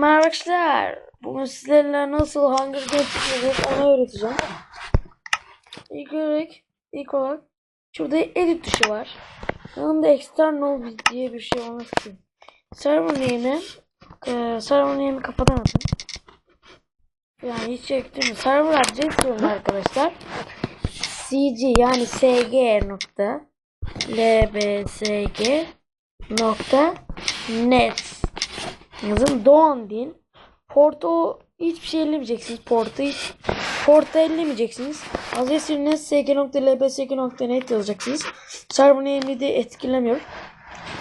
Merhaba arkadaşlar. Bugün sizlerle nasıl Hunger Games yapılır onu öğreteceğim. İlk olarak, ilk olarak şurada edit tuşu var. Yanında external diye bir şey olması için. Server name'i e, server name'i kafadan atın. Yani hiç çektim. Server adres diyorum arkadaşlar. cg yani sg nokta lbsg nokta net yazın Doğan deyin. Porto hiçbir şey ellemeyeceksiniz. Porto hiç Porto ellemeyeceksiniz. Adresiniz sk.lbsk.net yazacaksınız. Server name'i de etkilemiyor.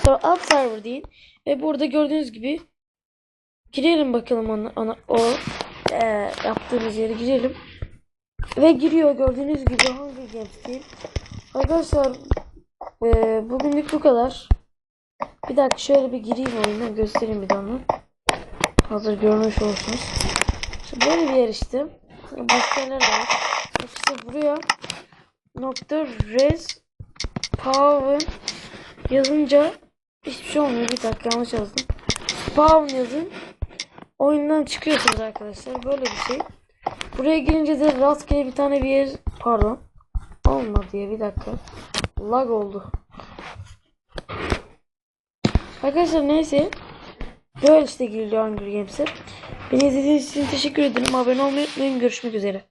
Sonra alt server deyin. Ve burada gördüğünüz gibi girelim bakalım ona, ona o e, yaptığımız yere girelim. Ve giriyor gördüğünüz gibi hangi games. Arkadaşlar e, bugünlük bu kadar. Bir dakika şöyle bir gireyim oyuna göstereyim bir de onu. Hazır görmüş olsunuz. İşte böyle bir yer işte. Başka yerler var. İşte buraya nokta res power yazınca hiçbir şey olmuyor. Bir dakika yanlış yazdım. Spawn yazın. Oyundan çıkıyorsunuz arkadaşlar. Böyle bir şey. Buraya girince de rastgele bir tane bir yer pardon. Olmadı diye bir dakika. Lag oldu. Arkadaşlar neyse. Böyle işte giriliyor Hunger Games'e. Beni izlediğiniz için teşekkür ederim. Abone olmayı unutmayın. Görüşmek üzere.